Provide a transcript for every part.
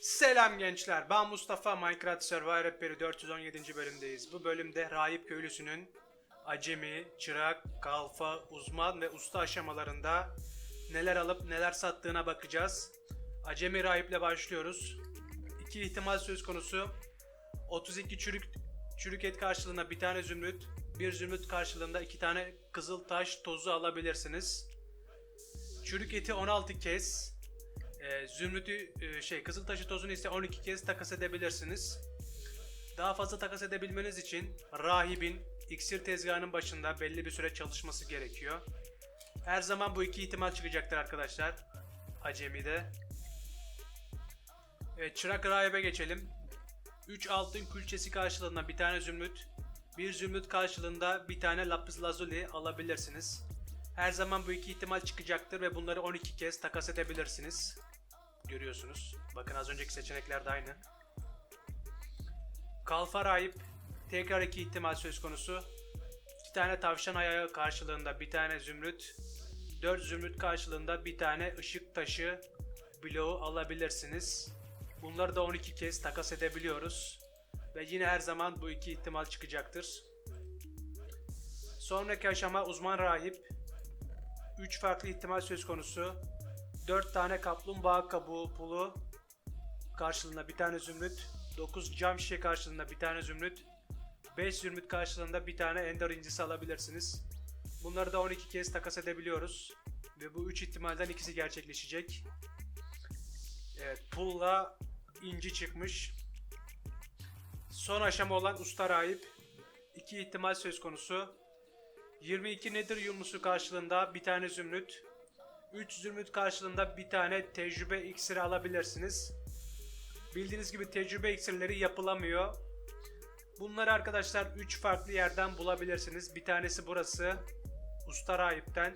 Selam gençler, ben Mustafa Minecraft Survivor Rehberi 417. bölümdeyiz. Bu bölümde rahip köylüsünün acemi, çırak, kalfa, uzman ve usta aşamalarında neler alıp neler sattığına bakacağız. Acemi rahiple başlıyoruz. İki ihtimal söz konusu. 32 çürük çürük et karşılığında bir tane zümrüt, bir zümrüt karşılığında iki tane kızıl taş tozu alabilirsiniz. Çürük eti 16 kez, e, zümrütü e, şey kızıl taşı tozunu ise 12 kez takas edebilirsiniz. Daha fazla takas edebilmeniz için rahibin iksir tezgahının başında belli bir süre çalışması gerekiyor. Her zaman bu iki ihtimal çıkacaktır arkadaşlar. Acemi'de. Evet, çırak rahibe geçelim. 3 altın külçesi karşılığında bir tane zümrüt, bir zümrüt karşılığında bir tane lapis lazuli alabilirsiniz. Her zaman bu iki ihtimal çıkacaktır ve bunları 12 kez takas edebilirsiniz. Görüyorsunuz. Bakın az önceki seçenekler de aynı. Kalfa rahip tekrar iki ihtimal söz konusu. İki tane tavşan ayağı karşılığında bir tane zümrüt, dört zümrüt karşılığında bir tane ışık taşı bloğu alabilirsiniz. Bunları da 12 kez takas edebiliyoruz. Ve yine her zaman bu iki ihtimal çıkacaktır. Sonraki aşama uzman rahip. 3 farklı ihtimal söz konusu. 4 tane kaplumbağa kabuğu pulu karşılığında bir tane zümrüt. 9 cam şişe karşılığında bir tane zümrüt. 5 zümrüt karşılığında bir tane ender incisi alabilirsiniz. Bunları da 12 kez takas edebiliyoruz. Ve bu 3 ihtimalden ikisi gerçekleşecek. Evet, pulla inci çıkmış. Son aşama olan usta rahip. İki ihtimal söz konusu. 22 nedir yumrusu karşılığında bir tane zümrüt. 3 zümrüt karşılığında bir tane tecrübe iksiri alabilirsiniz. Bildiğiniz gibi tecrübe iksirleri yapılamıyor. Bunları arkadaşlar 3 farklı yerden bulabilirsiniz. Bir tanesi burası. Usta rahipten.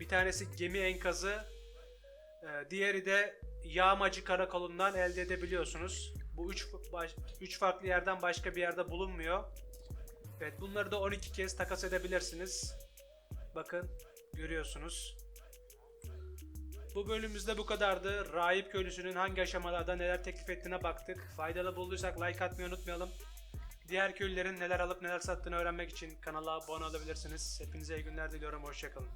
Bir tanesi gemi enkazı. Ee, diğeri de yağmacı karakolundan elde edebiliyorsunuz. Bu 3 3 farklı yerden başka bir yerde bulunmuyor. Evet bunları da 12 kez takas edebilirsiniz. Bakın görüyorsunuz. Bu bölümümüzde bu kadardı. Rahip köylüsünün hangi aşamalarda neler teklif ettiğine baktık. Faydalı bulduysak like atmayı unutmayalım. Diğer köylülerin neler alıp neler sattığını öğrenmek için kanala abone olabilirsiniz. Hepinize iyi günler diliyorum. Hoşçakalın.